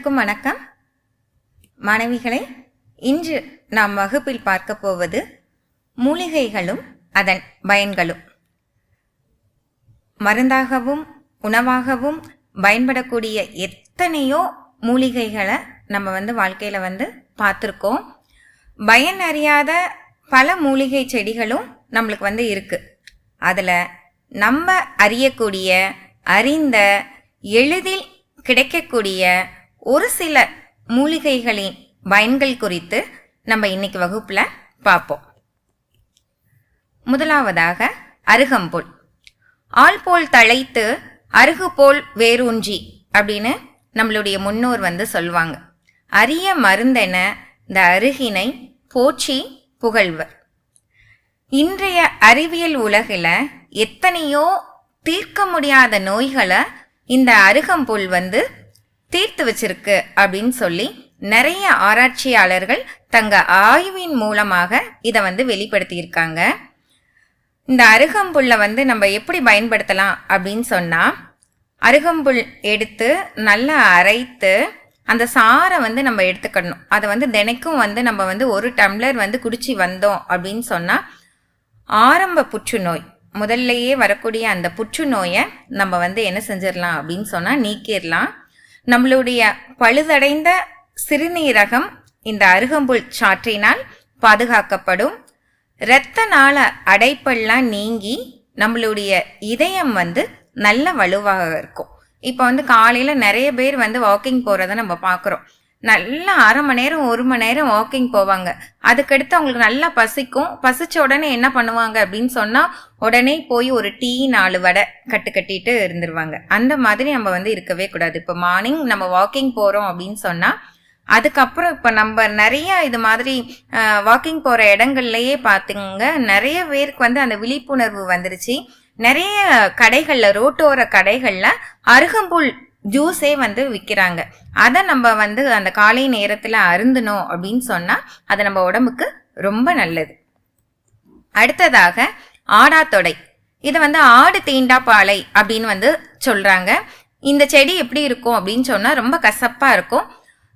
அனைவருக்கும் வணக்கம். மாணவிகளே இன்று நாம் வகுப்பில் பார்க்க போவது மூலிகைகளும் அதன் பயன்களும். மருந்தாகவும் உணவாகவும் பயன்படக்கூடிய எத்தனையோ மூலிகைகளை நம்ம வந்து வாழ்க்கையில் வந்து பார்த்துருக்கோம். பயன் அறியாத பல மூலிகை செடிகளும் நம்மளுக்கு வந்து இருக்குது அதில் நம்ம அறியக்கூடிய அறிந்த எளிதில் கிடைக்கக்கூடிய ஒரு சில மூலிகைகளின் பயன்கள் குறித்து நம்ம இன்னைக்கு வகுப்பில் பார்ப்போம். முதலாவதாக அருகம்புல். ஆள் போல் தழைத்து அருகு போல் வேரூன்றி அப்படின்னு நம்மளுடைய முன்னோர் வந்து சொல்லுவாங்க. அரிய மருந்தென இந்த அருகினை போற்றி புகழ்வர். இன்றைய அறிவியல் உலகில் எத்தனையோ தீர்க்க முடியாத நோய்களை இந்த அருகம்புல் வந்து தீர்த்து வச்சிருக்கு அப்படின்னு சொல்லி நிறைய ஆராய்ச்சியாளர்கள் தங்க ஆய்வின் மூலமாக இதை வந்து வெளிப்படுத்தியிருக்காங்க. இந்த அருகம்புல்லை வந்து நம்ம எப்படி பயன்படுத்தலாம் அப்படின்னு சொன்னால் அருகம்புல் எடுத்து நல்லா அரைத்து அந்த சாரை வந்து நம்ம எடுத்துக்கணும். அதை வந்து தினைக்கும் வந்து நம்ம வந்து ஒரு டம்ளர் வந்து குடிச்சு வந்தோம் அப்படின்னு சொன்னால் ஆரம்ப புற்றுநோய் முதல்லையே வரக்கூடிய அந்த புற்றுநோயை நம்ம வந்து என்ன செஞ்சிடலாம் அப்படின்னு சொன்னால் நீக்கிடலாம். நம்மளுடைய பழுதடைந்த சிறுநீரகம் இந்த அருகம்புல் சாற்றினால் பாதுகாக்கப்படும். இரத்த நாள அடைப்பெல்லாம் நீங்கி நம்மளுடைய இதயம் வந்து நல்ல வலுவாக இருக்கும். இப்போ வந்து காலையில் நிறைய பேர் வந்து வாக்கிங் போகிறத நம்ம பார்க்குறோம். நல்லா அரை மணி நேரம் ஒரு மணி நேரம் வாக்கிங் போவாங்க. அதுக்கடுத்து அவங்களுக்கு நல்லா பசிக்கும். பசிச்ச உடனே என்ன பண்ணுவாங்க அப்படின்னு சொன்னால் உடனே போய் ஒரு டீ நாலு வடை கட்டு கட்டிட்டு இருந்துருவாங்க. அந்த மாதிரி நம்ம வந்து இருக்கவே கூடாது. இப்போ மார்னிங் நம்ம வாக்கிங் போகிறோம் அப்படின்னு சொன்னால் அதுக்கப்புறம் இப்போ நம்ம நிறைய இது மாதிரி வாக்கிங் போகிற இடங்கள்லையே பார்த்துங்க நிறைய பேருக்கு வந்து அந்த விழிப்புணர்வு வந்துருச்சு. நிறைய கடைகளில் ரோட்டோர கடைகளில் அருகம்புல் ஜூஸே வந்து விற்கிறாங்க அதை நம்ம வந்து அந்த காலை நேரத்தில் அருந்தணும் அப்படின்னு சொன்னால் அது நம்ம உடம்புக்கு ரொம்ப நல்லது. அடுத்ததாக ஆடாத்தொடை இதை வந்து ஆடு தீண்டா பாலை அப்படின்னு வந்து சொல்கிறாங்க இந்த செடி எப்படி இருக்கும் அப்படின்னு சொன்னால் ரொம்ப கசப்பாக இருக்கும்.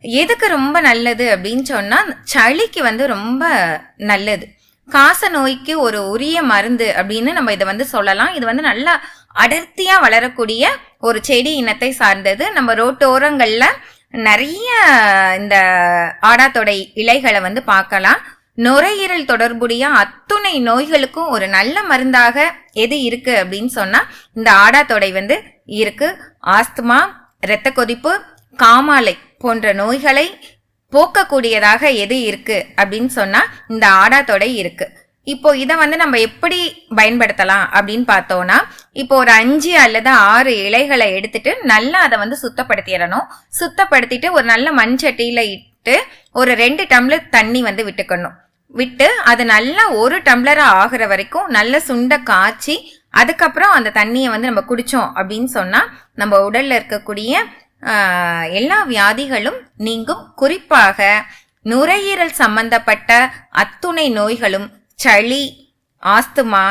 எதுக்கு ரொம்ப நல்லது அப்படின்னு சொன்னால் சளிக்கு வந்து ரொம்ப நல்லது. காச நோய்க்கு ஒரு உரிய மருந்து அப்படின்னு நம்ம இதை வந்து சொல்லலாம். இது வந்து நல்லா அடர்த்தியாக வளரக்கூடிய ஒரு செடி இனத்தை சார்ந்தது. நம்ம ரோட்டோரங்களில் நிறைய இந்த ஆடாத்தொடை இலைகளை வந்து பார்க்கலாம். நுரையீரல் தொடர்புடைய அத்துணை நோய்களுக்கும் ஒரு நல்ல மருந்தாக எது இருக்கு அப்படின்னு சொன்னா இந்த ஆடாத்தொடை வந்து இருக்கு. ஆஸ்துமா இரத்த கொதிப்பு காமாலை போன்ற நோய்களை போக்கக்கூடியதாக எது இருக்கு அப்படின்னு சொன்னா இந்த ஆடாத்தொடை இருக்கு. இப்போ இதை வந்து நம்ம எப்படி பயன்படுத்தலாம் அப்படின்னு பார்த்தோம்னா இப்போ ஒரு அஞ்சு அல்லது ஆறு இலைகளை எடுத்துட்டு நல்லா அதை வந்து சுத்தப்படுத்திடணும். சுத்தப்படுத்திட்டு ஒரு நல்ல மண் சட்டியில இட்டு ஒரு ரெண்டு டம்ளர் தண்ணி வந்து விட்டுக்கணும். விட்டு அது நல்லா ஒரு டம்ளரா ஆகிற வரைக்கும் நல்ல சுண்ட காய்ச்சி அதுக்கப்புறம் அந்த தண்ணியை வந்து நம்ம குடிச்சோம் அப்படின்னு சொன்னா நம்ம உடல்ல இருக்கக்கூடிய எல்லா வியாதிகளும் நீங்கும். குறிப்பாக நுரையீரல் சம்பந்தப்பட்ட அத்துணை நோய்களும் சளி ஆஸ்துமா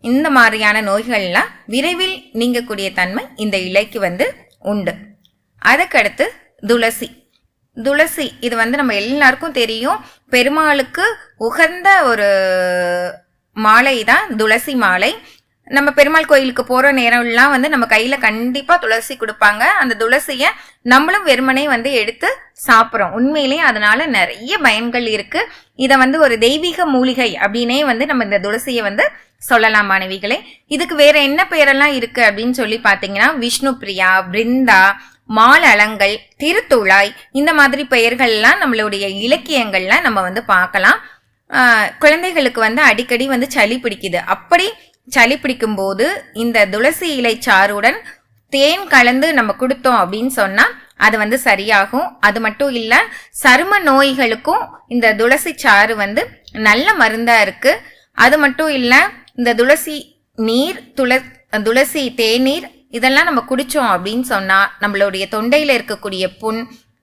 இந்த மாதிரியான நோய்கள்லாம் விரைவில் நீங்கக்கூடிய தன்மை இந்த இலைக்கு வந்து உண்டு. அதுக்கடுத்து துளசி. துளசி இது வந்து நம்ம எல்லாருக்கும் தெரியும். பெருமாளுக்கு உகந்த ஒரு மாலை தான் துளசி மாலை. நம்ம பெருமாள் கோயிலுக்கு போகிற நேரம்லாம் வந்து நம்ம கையில் கண்டிப்பாக துளசி கொடுப்பாங்க. அந்த துளசியை நம்மளும் வெறுமனே வந்து எடுத்து சாப்பிட்றோம். உண்மையிலேயே அதனால நிறைய பயன்கள் இருக்குது இதை வந்து ஒரு தெய்வீக மூலிகை அப்படின்னே வந்து நம்ம இந்த துளசியை வந்து சொல்லலாம் மாணவிகளே. இதுக்கு வேற என்ன பெயரெல்லாம் இருக்குது அப்படின்னு சொல்லி பார்த்தீங்கன்னா விஷ்ணு பிரியா பிருந்தா மாலளங்கள் திருத்துழாய் இந்த மாதிரி பெயர்கள்லாம் நம்மளுடைய இலக்கியங்கள்லாம் நம்ம வந்து பார்க்கலாம். குழந்தைகளுக்கு வந்து அடிக்கடி வந்து சளி பிடிக்குது. அப்படி சளி பிடிக்கும் போது இந்த துளசி இலை சாறுடன் தேன் கலந்து நம்ம கொடுத்தோம் அப்படின்னு சொன்னால் அது வந்து சரியாகும். அது மட்டும் இல்லை சரும நோய்களுக்கும் இந்த துளசி சாறு வந்து நல்ல மருந்தாக இருக்குது அது மட்டும் இல்லை இந்த துளசி நீர் துள துளசி தேநீர் இதெல்லாம் நம்ம குடித்தோம் அப்படின்னு சொன்னால் நம்மளுடைய தொண்டையில் இருக்கக்கூடிய புண்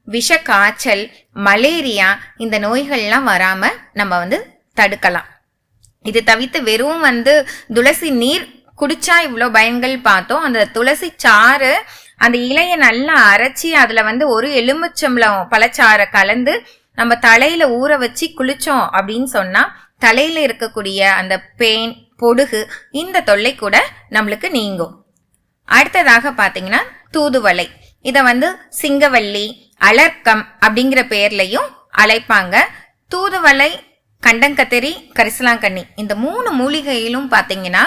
விஷ காய்ச்சல் மலேரியா இந்த நோய்கள்லாம் வராமல் நம்ம வந்து தடுக்கலாம். இது தவிர்த்து வெறும் வந்து துளசி நீர் குடிச்சா இவ்வளோ பயன்கள் பார்த்தோம். அந்த துளசி சாறு அந்த இலையை நல்லா அரைச்சி அதில் வந்து ஒரு எலுமிச்சம்பளம் பழச்சாறை கலந்து நம்ம தலையில ஊற வச்சு குளிச்சோம் அப்படின்னு சொன்னா தலையில இருக்கக்கூடிய அந்த பேன் பொடுகு இந்த தொல்லை கூட நம்மளுக்கு நீங்கும். அடுத்ததாக பார்த்தீங்கன்னா தூதுவளை. இதை வந்து சிங்கவல்லி அலர்க்கம் அப்படிங்கிற பேர்லையும் அழைப்பாங்க. தூதுவளை கண்டங்கத்திரி கரிசலாங்கண்ணி. இந்த மூணு மூலிகையிலும் பார்த்தீங்கன்னா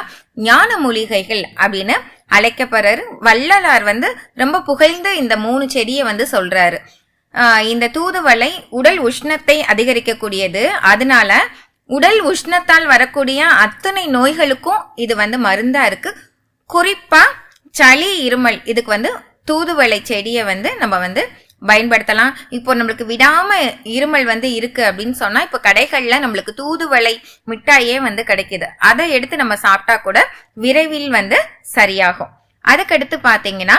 ஞான மூலிகைகள் அப்படின்னு அழைக்கப்படுறாரு. வள்ளலார் வந்து ரொம்ப புகழ்ந்து இந்த மூணு செடியை வந்து சொல்றாரு. இந்த தூதுவளை உடல் உஷ்ணத்தை அதிகரிக்கக்கூடியது. அதனால உடல் உஷ்ணத்தால் வரக்கூடிய அத்தனை நோய்களுக்கும் இது வந்து மருந்தா இருக்கு. குறிப்பா சளி இருமல் இதுக்கு வந்து தூதுவளை செடியை வந்து நம்ம வந்து பயன்படுத்தலாம். இப்போ நம்மளுக்கு விடாம இருமல் வந்து இருக்கு அப்படின்னு சொன்னா இப்போ கடைகள்ல நம்மளுக்கு தூதுவளை மிட்டாயே வந்து கிடைக்குது. அதை எடுத்து நம்ம சாப்பிட்டா கூட விரைவில் வந்து சரியாகும். அதுக்கடுத்து பாத்தீங்கன்னா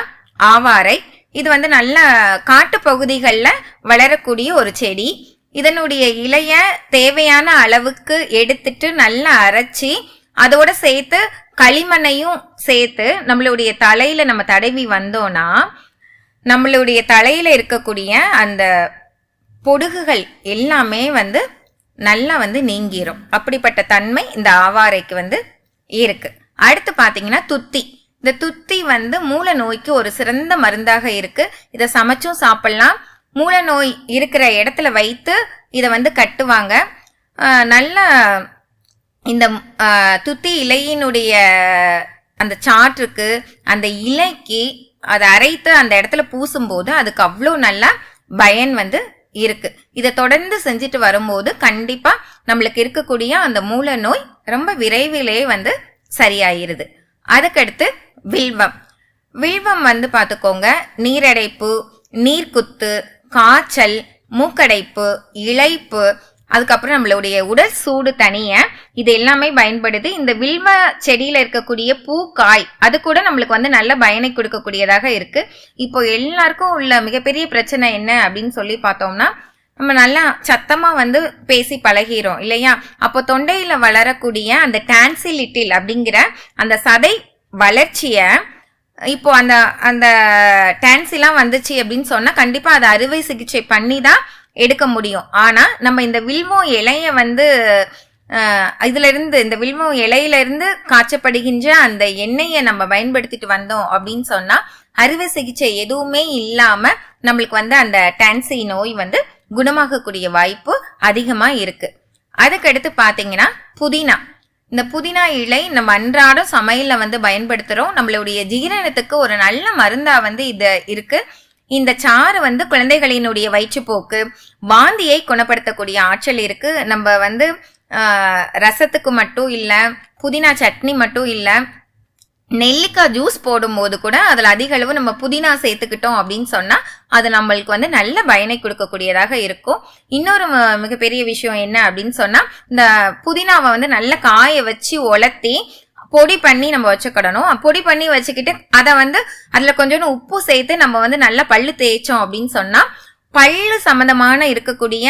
ஆவாரை. இது வந்து நல்ல காட்டு பகுதிகளில் வளரக்கூடிய ஒரு செடி. இதனுடைய இலைய தேவையான அளவுக்கு எடுத்துட்டு நல்லா அரைச்சி அதோட சேர்த்து களிமண்ணையும் சேர்த்து நம்மளுடைய தலையில நம்ம தடவி வந்தோம்னா நம்மளுடைய தலையில் இருக்கக்கூடிய அந்த பொடுகுகள் எல்லாமே வந்து நல்லா வந்து நீங்கிரும். அப்படிப்பட்ட தன்மை இந்த ஆவாரைக்கு வந்து இருக்கு. அடுத்து பார்த்தீங்கன்னா துத்தி. இந்த துத்தி வந்து மூல நோய்க்கு ஒரு சிறந்த மருந்தாக இருக்கு. இதை சமைச்சும் சாப்பிடலாம். மூல நோய் இருக்கிற இடத்துல வைத்து இதை வந்து கட்டுவாங்க. நல்ல இந்த துத்தி இலையினுடைய அந்த சாற்றுக்கு அந்த இலைக்கு அதை அரைத்து அந்த இடத்துல பூசும்போது அதுக்கு அவ்வளோ நல்லா பயன் வந்து இருக்கு. இதை தொடர்ந்து செஞ்சுட்டு வரும்போது கண்டிப்பா நம்மளுக்கு இருக்கக்கூடிய அந்த மூல நோய் ரொம்ப விரைவிலே வந்து சரியாயிருது. அதுக்கடுத்து வில்வம். வில்வம் வந்து பார்த்துக்கோங்க நீரடைப்பு நீர்க்குத்து காய்ச்சல் மூக்கடைப்பு இழைப்பு அதுக்கப்புறம் நம்மளுடைய உடல் சூடு தனிய இது எல்லாமே பயன்படுது இந்த வில்வ செடியில இருக்கக்கூடிய பூ காய் அது கூட நம்மளுக்கு வந்து நல்ல பயனை கொடுக்கக்கூடியதாக இருக்கு. இப்போ எல்லாருக்கும் உள்ள மிகப்பெரிய பிரச்சனை என்ன அப்படின்னு சொல்லி பார்த்தோம்னா நம்ம நல்லா சத்தமா வந்து பேசி பழகிறோம் இல்லையா? அப்போ தொண்டையில வளரக்கூடிய அந்த டான்சிலிட்டில் அப்படிங்கிற அந்த சதை வளர்ச்சியை இப்போ அந்த அந்த டான்சிலாம் வந்துச்சு அப்படின்னு சொன்னா கண்டிப்பா அதை அறுவை சிகிச்சை பண்ணி தான் எடுக்க முடியும். ஆனா நம்ம இந்த வில்மோ இலைய வந்து இதுல இருந்து இந்த வில்மோ இலையில இருந்து காய்ச்சப்படுகின்ற அந்த எண்ணெயை நம்ம பயன்படுத்திட்டு வந்தோம் அப்படின்னு சொன்னா அறுவை சிகிச்சை எதுவுமே இல்லாம நம்மளுக்கு வந்து அந்த டான்சி நோய் வந்து குணமாகக்கூடிய வாய்ப்பு அதிகமா இருக்கு. அதுக்கடுத்து பாத்தீங்கன்னா புதினா. இந்த புதினா இலை நம்ம அன்றாடம் சமையல்ல வந்து பயன்படுத்துகிறோம் நம்மளுடைய ஜீரணத்துக்கு ஒரு நல்ல மருந்தா வந்து இது இருக்கு. இந்த சாறு வந்து குழந்தைகளினுடைய வயிற்றுப்போக்கு வாந்தியை குணப்படுத்தக்கூடிய ஆற்றல் இருக்கு. நம்ம வந்து ரசத்துக்கு மட்டும் இல்லை புதினா சட்னி மட்டும் இல்லை நெல்லிக்காய் ஜூஸ் போடும்போது கூட அதில் அதிக அளவு நம்ம புதினா சேர்த்துக்கிட்டோம் அப்படின்னு சொன்னால் அது நம்மளுக்கு வந்து நல்ல பயனை கொடுக்கக்கூடியதாக இருக்கும். இன்னொரு மிகப்பெரிய விஷயம் என்ன அப்படின்னு சொன்னால் இந்த புதினாவை வந்து நல்ல காய வச்சு உலர்த்தி பொடி பண்ணி நம்ம வச்சுக்கிடணும். பொடி பண்ணி வச்சுக்கிட்டு அதை வந்து அதில் கொஞ்சோண்டு உப்பு சேர்த்து நம்ம வந்து நல்லா பல்லு தேய்ச்சோம் அப்படின்னு சொன்னால் பல்லு சம்மந்தமான இருக்கக்கூடிய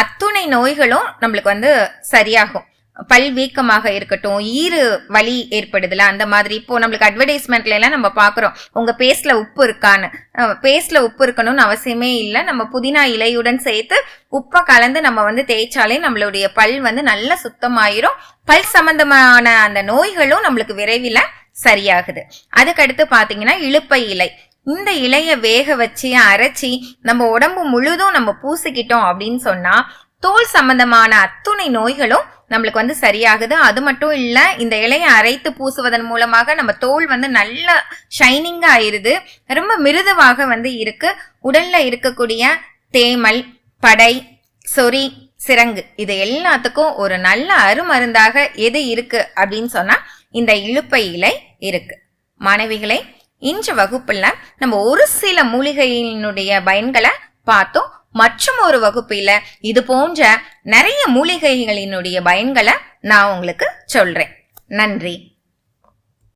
அத்துணை நோய்களும் நம்மளுக்கு வந்து சரியாகும். பல் வீக்கமாக இருக்கட்டும் ஈறு வலி ஏற்படுதுல அந்த மாதிரி. இப்போ நம்மளுக்கு அட்வர்டைஸ்மெண்ட்ல எல்லாம் நம்ம பாக்குறோம் உங்க பேஸ்ட்ல உப்பு இருக்கான்னு. பேஸ்ட்ல உப்பு இருக்கணும்னு அவசியமே இல்லை. நம்ம புதினா இலையுடன் சேர்த்து உப்பை கலந்து நம்ம வந்து தேய்ச்சாலே நம்மளுடைய பல் வந்து நல்லா சுத்தமாயிரும். பல் சம்பந்தமான அந்த நோய்களும் நம்மளுக்கு விரைவில் சரியாகுது. அதுக்கடுத்து பாத்தீங்கன்னா இழுப்பை இலை. இந்த இலைய வேக வச்சு அரைச்சி நம்ம உடம்பு முழுதும் நம்ம பூசிக்கிட்டோம் அப்படின்னு சொன்னா தோல் சம்பந்தமான அத்துணை நோய்களும் நம்மளுக்கு வந்து சரியாகுது. அது மட்டும் இல்லை இந்த இலையை அரைத்து பூசுவதன் மூலமாக நம்ம தோல் வந்து நல்ல ஷைனிங்காக ஆயிருது ரொம்ப மிருதுவாக வந்து இருக்கு. உடல்ல இருக்கக்கூடிய தேமல் படை சொறி சிறங்கு இது எல்லாத்துக்கும் ஒரு நல்ல அருமருந்தாக எது இருக்கு அப்படின்னு சொன்னா இந்த இழுப்பை இலை இருக்கு. மாணவிகளை இன்று வகுப்புல நம்ம ஒரு சில மூலிகையினுடைய பயன்களை பார்த்தோம். மற்றும் ஒரு வகுப்பில இது போன்ற நிறைய மூலிகைகளினுடைய பயன்களை நான் உங்களுக்கு சொல்றேன். நன்றி.